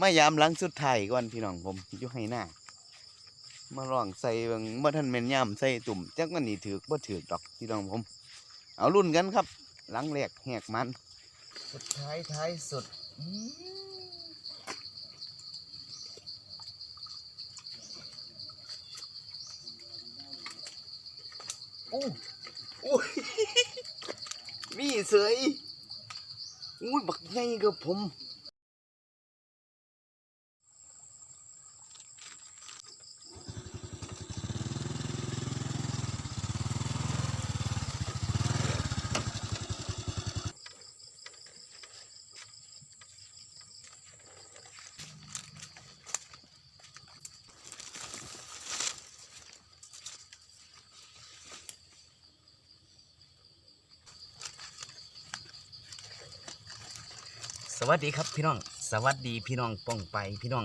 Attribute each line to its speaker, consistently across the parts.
Speaker 1: มายามหลังสุดท้ายก่อนพี่น้องผมอยู่ให้หน้ามาลองใส่เบิ่งบ่ทันแม่นยามใส่ตุ่มจักมันนี่ถือกบ่ถือกดอกพี่น้องผม เอารุ่นกันครับ หลังแรกแหกมัน สุดท้ายท้ายสุดอื้ออู้อู้มีเสยอุ้ยบักใหญ่กับผม วัสดีครับพี่น้อง สวัสดีพี่น้องป้องไปพี่น้อง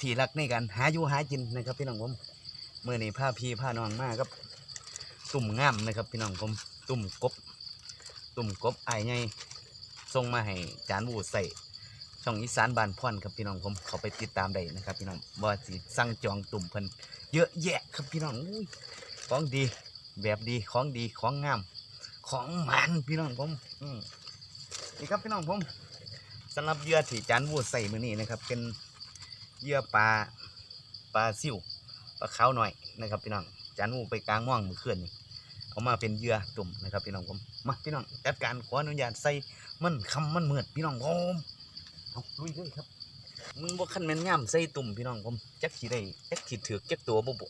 Speaker 1: ที่รักในการหาอยู่หากินนะครับ พี่น้องผมเมื่อนี้าพี่พาน้องมากครับ ตุ่มงามนะครับ พี่น้องผมตุ่มกบ ตุ่มกบไอ้ไงส่งมาให้จานบูใส่ช่องอีสานบานพ่อนครับพี่น้องผมเขาไปติดตามได้นะครับ พี่น้องว่าสิสั่งจองตุ่มเพิ่นเยอะแยะครับพี่น้องอุ้ยของดี แบบดีของดีของงาม ของมันพี่น้องผมอืมนี่ครับพี่น้องผม สำหรับเหยื่อที่จานวูดใส่มือนี้นะครับ เป็นเหยื่อปลาปลาซิวปลาขาวหน่อยนะครับพี่น้องจานวูดไปกลางม่องมือเคลื่อนนี่เอามาเป็นเหยื่อตุ่มนะครับพี่น้องผมมาพี่น้องจัดการขออนุญาตใส่มันคำมันเหมือดพี่น้องผมเอาลุยเลยครับมึงบ่คันแม่นย่ำใส่ตุ่มพี่น้องผมจักสิได้จักสิถือจักตัวบ่บุ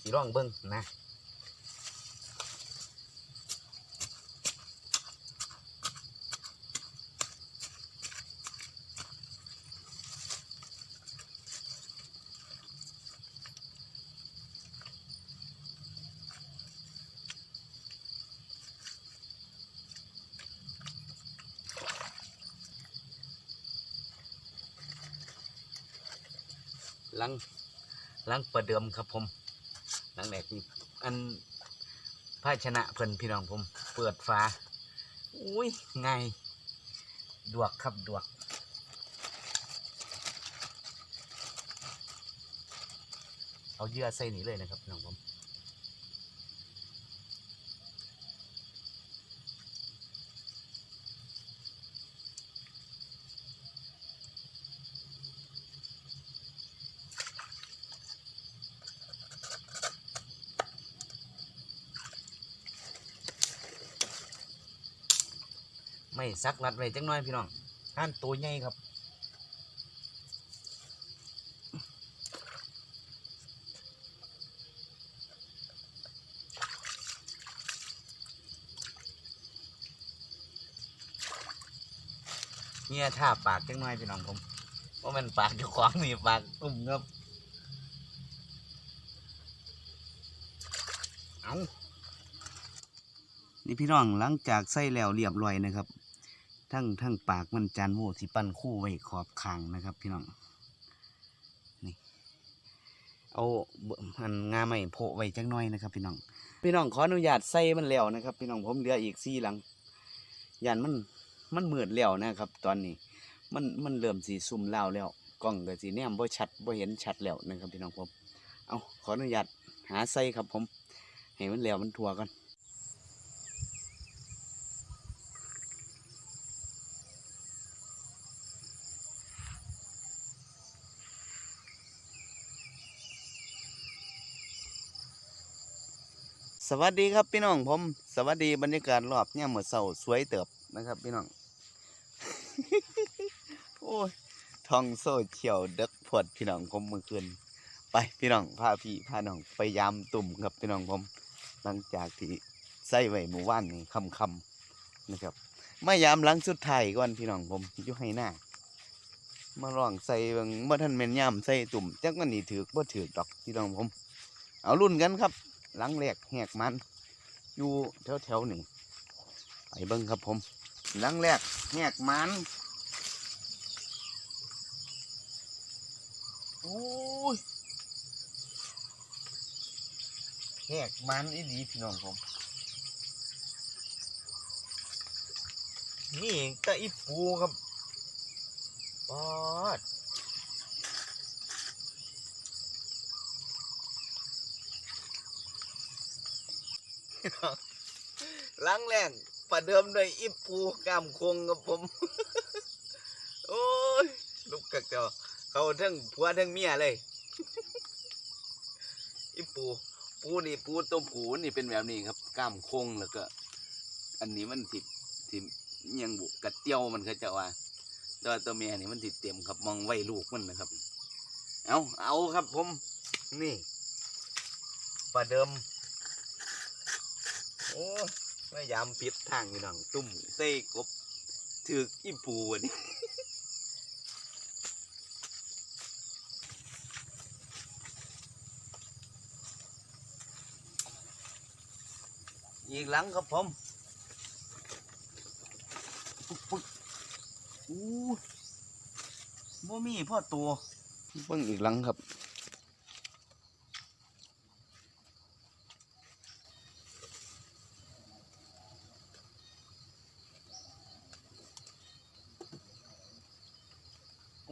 Speaker 1: สิลองเบิ่งนะ หลังหลังประเดิมครับผมหลังแหลกนี่อันภาชนะเพิ่นพี่น้องผม เปิดฟ้าอุ้ยง่ายดวกครับดวกเอาเยื่อใส่นี่เลยนะครับพี่น้องผม ไม่ซักรัดไว้จังน้อยพี่น้องห่านตัวใหญ่ครับเงียท่าปากจังน้อยพี่น้องผมว่ามันปากเจ้าของนี่ปากตุ่มครับเอานี่พี่น้องหลังจากใส่แล้วเรียบร้อยนะครับ ทั้งทั้งปากมันจานโวสิปั้นคู่ไว้ขอบคางนะครับ พี่น้องนี่เอาอันงาไม่โพะไว้จังน้อยนะครับ พี่น้อง พี่น้องขออนุญาตใส่มันแล้วนะครับ พี่น้องผมเหลืออีกสี่หลังยันมันมันมืดแล้วนะครับ ตอนนี้ มันมันเริ่มสีซุ่มแล้วแล้วกล้องก็สีแนมบ่ชัดบ่เห็นชัดแล้วนะครับพี่น้องผมเอาขออนุญาตหาใส่ครับผม ให้มันแล้วมันทั่วก่อน สวัสดีครับพี่น้องผมสวัสดีบรรยากาศรอบเนี่ยามมื่อเช้าสวยเติบนะครับ พี่น้อง โอ้ยทองโซเชียลเด็กพวดพี่น้องผมเมื่อคืนไปพี่น้องพาพี่พาน้องไปยามตุ่มครับพี่น้องผม หลังจากที่ใส่ไว้หมู่บ้านนี่คำคำนะครับมายามหลังสุดท้ายก่อนพี่น้องผมอยู่ให้หน้ามาลองใส่เบิ่งบ่ทันแม่นยามใส่ตุ่มจักมันนี่ถือกบ่ถือดอกพี่น้องผม เอารุ่นกันครับ หลังแรกแหกมัน อยู่แถวแถวนี่ไปเบิ่งครับผม หลังแรกแหกมันโอ้ยแหกมันอีดีพี่น้องผมนี่ตะอีปูครับปอด พี่น้อง ล้างแรงประเดิมด้วยอิปูก้ามคงกับผม โอ้ยลูกกักเจ้าเขาทั้งผัวทั้งเมียเลย อิปู ปูนี่ปูต้มปูนี่เป็นแบบนี้ครับก้ามคงแล้วก็ อันนี้มันติดติดยังบุกระเตียวมันเขาจะว่าแตัวตัวเมียนี่มันติดเต็มครับมองไว้ลูกมันนะครับ เอาเอาครับผม นี่ประเดิม โอ้พยายามปิดทางนี่น้องตุ่มเต้กบถือกอีปูวันนี้อีกหลังครับผมปึ๊กปึ๊กอู้บ่มีพ่อตัวเบิ่งอีกหลังครับ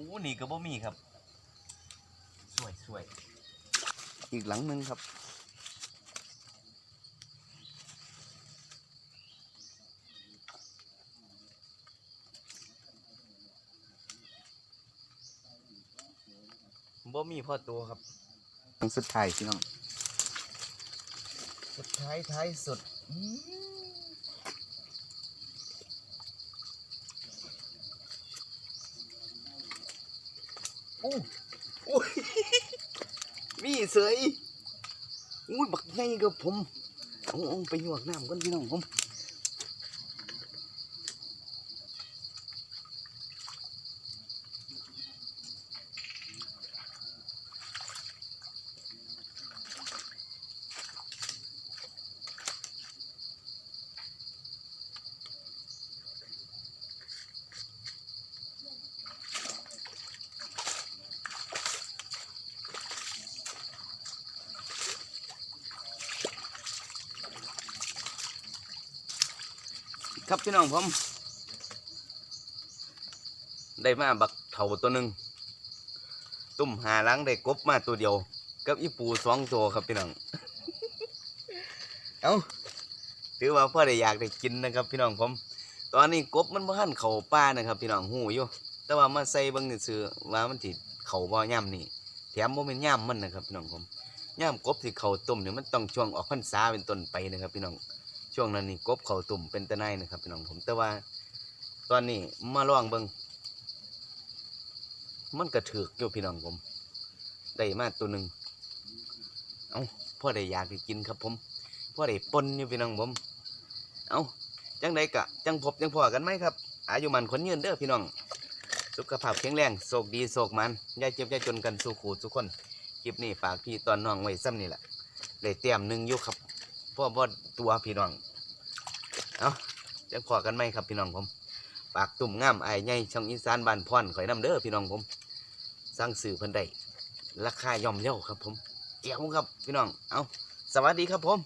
Speaker 1: อู้นี่ก็บ่มีครับ สวยสวยอีกหลังหนึงครับ บ่มีพ่อตัวครับครั้งสุดท้ายพี่น้อง สุดท้ายท้ายสุด อืม อู้อุ้ยมีเสยอุ้ยบักใหญ่กับผมเอาเอาไปหยวกน้ำก้นพี่น้องผม ครับพี่น้องผมได้มาบักเถาตัวหนึ่งตุ่มหาหล้างได้กบมาตัวเดียว กับอีปูสองตัวครับพี่น้อง เอาถือว่าพ่อได้อยากได้กินนะครับ พี่น้องผม ตอนนี้กบมันบ่ทันเข่าป้านะครับ พี่น้องหูอยู่แต่ว่ามาใส่เบิ่งซื่อๆว่ามันสิเข่าบ่ย่ำนี่แถมบ่แม่นย่ำมันนะครับ พี่น้องผมย่ำกบที่เข่าต้มเนี่ยมันต้องช่วงออกพรรษาเป็นต้นไปนะครับ พี่น้อง ช่วงนั้นนี่กบเขาตุ่มเป็นตะไนนะครับพี่น้องผมแต่ว่า ตอนนี้มาล่องเบิงมันกระถือกอยู่พี่น้องผมได้มาตัวหนึ่งเอาพ่อได้อยากได้กินครับผมพ่อได้ปนอยู่พี่น้องผม เอาจังใดกะจังพบจังพอกันไหมครับ อายุมันคนยืนเด้อพี่น้องสุขภาพแข็งแรงโศกดีโศกมันย่าเจ็บย่าจนกันสู่ขู่ทุกคนคลิปนี้ฝากพี่ตอนน้องไว้ซ้ำนี่แหละได้เตรียมหนึ่งยู่ครับ พ่อพ่อตัวพี่น้องเอาจะขอกันไหมครับพี่น้องผมปากตุ่มงามไอ้ายใหญ่ช่องอีสานบ้านพรข่อยน้ำเด้อพี่น้องผมสร้างสื่อเพิ่นได้ราคาย่อมเย่าครับผมเกี่ยวครับพี่น้องเอาสวัสดีครับผม